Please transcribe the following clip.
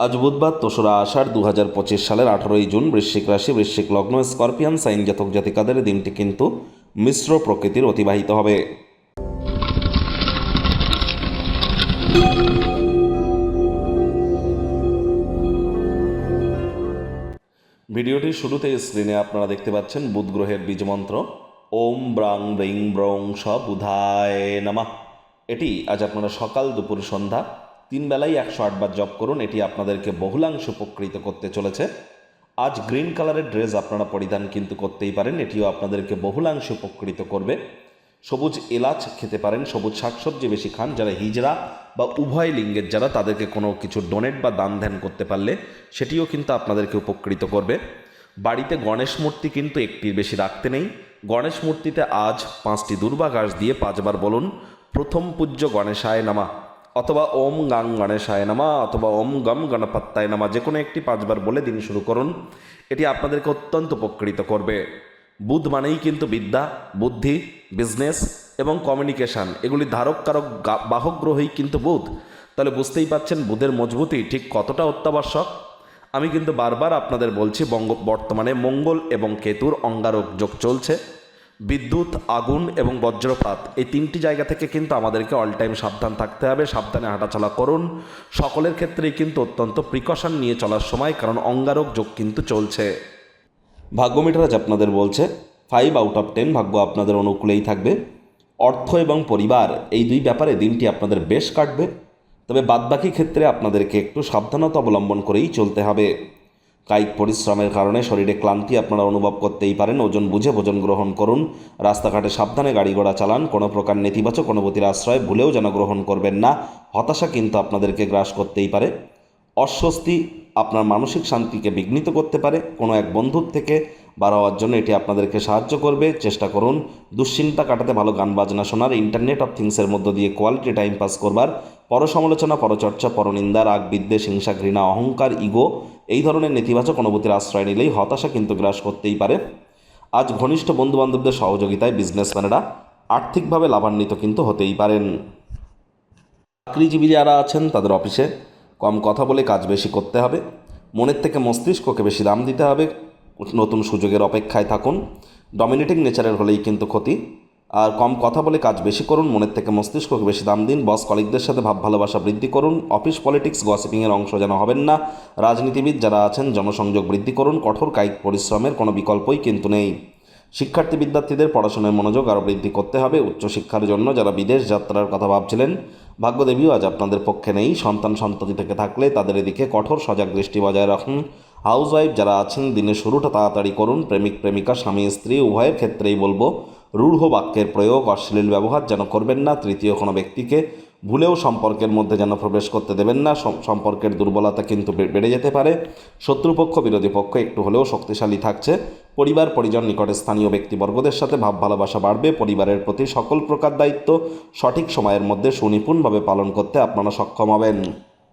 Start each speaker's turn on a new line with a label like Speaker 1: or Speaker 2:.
Speaker 1: আজ বুধবার তোসরা আষাঢ় দু হাজার পঁচিশ সালের আঠারোই জুন বৃশ্চিক রাশি, বৃশ্চিক লগ্ন, স্করপিয়ান, সাইন জাতক জাতিকাদের দিনটি কিন্তু মিশ্র প্রকৃতির অতিবাহিত হবে। ভিডিওটির শুরুতে স্ক্রিনে আপনারা দেখতে পাচ্ছেন বুধ গ্রহের বীজমন্ত্র ওম ব্রাং ব্রিং ব্রং স বুধায় নামা। এটি আজ আপনারা সকাল দুপুর সন্ধ্যা তিন বেলায় একশো আটবার জপ করুন, এটি আপনাদেরকে বহুলাংশ উপকৃত করতে চলেছে। আজ গ্রিন কালারের ড্রেস আপনারা পরিধান কিন্তু করতেই পারেন, এটিও আপনাদেরকে বহুলাংশ উপকৃত করবে। সবুজ এলাচ খেতে পারেন, সবুজ শাকসবজি বেশি খান, যারা হিজড়া বা উভয় লিঙ্গের যারা, তাদেরকে কোনো কিছু ডোনেট বা দান ধ্যান করতে পারলে সেটিও কিন্তু আপনাদেরকে উপকৃত করবে। বাড়িতে গণেশ মূর্তি কিন্তু একটির বেশি রাখতে নেই। গণেশ মূর্তিতে আজ পাঁচটি দুর্বা ঘাস দিয়ে পাঁচবার বলুন, প্রথম পূজ্য গণেশায় নামা। অথবা ওম গাং গণেশায় নামা অথবা ওম গম গণপত্তায় নামা, যে কোনো একটি পাঁচবার বলে দিন শুরু করুন। এটি আপনাদেরকে অত্যন্ত উপকৃত করবে। বুধ মানেই কিন্তু বিদ্যা, বুদ্ধি বিজনেস এবং কমিউনিকেশান এগুলি ধারক কারক বাহক গ্রহই কিন্তু বুধ। তাহলে বুঝতেই পাচ্ছেন বুধের মজবুতি ঠিক কতটা অত্যাবশ্যক? আমি কিন্তু বারবার আপনাদের বলছি, বঙ্গ, বর্তমানে মঙ্গল এবং কেতুর অঙ্গারক যোগ চলছে। বিদ্যুৎ, আগুন এবং বজ্রপাত, এই তিনটি জায়গা থেকে কিন্তু আমাদেরকে অল টাইম সাবধান থাকতে হবে, সাবধানে হাঁটাচলা করুন। সকলের ক্ষেত্রেই কিন্তু অত্যন্ত প্রিকশন নিয়ে চলার সময়, কারণ অঙ্গারক যোগ কিন্তু চলছে। ভাগ্য মিটার আজ আপনাদের বলছে ফাইভ আউট অফ টেন ভাগ্য আপনাদের অনুকূলেই থাকবে। অর্থ এবং পরিবার, এই দুই ব্যাপারে দিনটি আপনাদের বেশ কাটবে। তবে বাদবাকি ক্ষেত্রে আপনাদেরকে একটু সাবধানতা অবলম্বন করেই চলতে হবে। কায়িক পরিশ্রমের কারণে শরীরে ক্লান্তি আপনারা অনুভব করতেই পারেন। ওজন বুঝে ভোজন গ্রহণ করুন। রাস্তাঘাটে সাবধানে গাড়ি ঘোড়া চালান। কোনো প্রকার নেতিবাচক অনুভূতির আশ্রয় ভুলেও যেন গ্রহণ করবেন না। হতাশা কিন্তু আপনাদেরকে গ্রাস করতেই পারে। অস্বস্তি আপনার মানসিক শান্তিকে বিঘ্নিত করতে পারে। কোনো এক বন্ধুর থেকে বার হওয়ার জন্য এটি আপনাদেরকে সাহায্য করবে। চেষ্টা করুন। দুশ্চিন্তা কাটাতে ভালো গান বাজনা শোনার ইন্টারনেট অফ থিংসের মধ্য দিয়ে কোয়ালিটি টাইম পাস করবার, পরসমালোচনা, পরচর্চা, পরনিন্দা, রাগ, বিদ্বেষ, হিংসা, ঘৃণা, অহংকার ইগো এই ধরনের নেতিবাচক অনুভূতির আশ্রয় নিলেই হতাশা কিন্তু গ্রাস করতেই পারে। আজ ঘনিষ্ঠ বন্ধুবান্ধবদের সহযোগিতায় বিজনেসম্যানেরা আর্থিকভাবে লাভান্বিত কিন্তু হতেই পারেন। চাকরিজীবী যারা আছেন, তাদের অফিসে কম কথা বলে কাজ বেশি করতে হবে। মনের থেকে মস্তিষ্ককে বেশি দাম দিতে হবে। নতুন সুযোগের অপেক্ষায় থাকুন। ডমিনেটিং নেচারের হলেই কিন্তু ক্ষতি। আর কম কথা বলে কাজ বেশি করুন, মনের থেকে মস্তিষ্ককে বেশি দাম দিন। বস কলিকদের সাথে ভাব ভালোবাসা বৃদ্ধি করুন। অফিস পলিটিক্স গসিপিংয়ের অংশ যেন হবেন না। রাজনীতিবিদ যারা আছেন, জনসংযোগ বৃদ্ধি করুন। কঠোর কায়িক পরিশ্রমের কোনো বিকল্পই কিন্তু নেই। শিক্ষার্থী বিদ্যার্থীদের পড়াশোনায় মনোযোগ আরও বৃদ্ধি করতে হবে। উচ্চশিক্ষার জন্য যারা বিদেশ যাত্রার কথা ভাবছিলেন, ভাগ্যদেবীও আজ আপনাদের পক্ষে নেই। সন্তান সন্ততি থেকে থাকলে তাদের এদিকে কঠোর সজাগ দৃষ্টি বজায় রাখুন। হাউস ওয়াইফ যারা আছেন দিনের শুরুটা তাড়াতাড়ি করুন। প্রেমিক, প্রেমিকা, স্বামী, স্ত্রী, উভয়ের ক্ষেত্রেই বলব, রূঢ় বাক্যের প্রয়োগ, অশ্লীল ব্যবহার যেন করবেন না, তৃতীয় কোনো ব্যক্তিকে ভুলেও সম্পর্কের মধ্যে যেন প্রবেশ করতে দেবেন না সম্পর্কের দুর্বলতা কিন্তু বেড়ে যেতে পারে। শত্রুপক্ষ, বিরোধী পক্ষ একটু হলেও শক্তিশালী থাকছে। পরিবার, পরিজন নিকটে স্থানীয় ব্যক্তিবর্গদের সাথে ভাব, ভালোবাসা বাড়বে। পরিবারের প্রতি সকল প্রকার দায়িত্ব সঠিক সময়ের মধ্যে সুনিপুণভাবে পালন করতে আপনারা সক্ষম হবেন।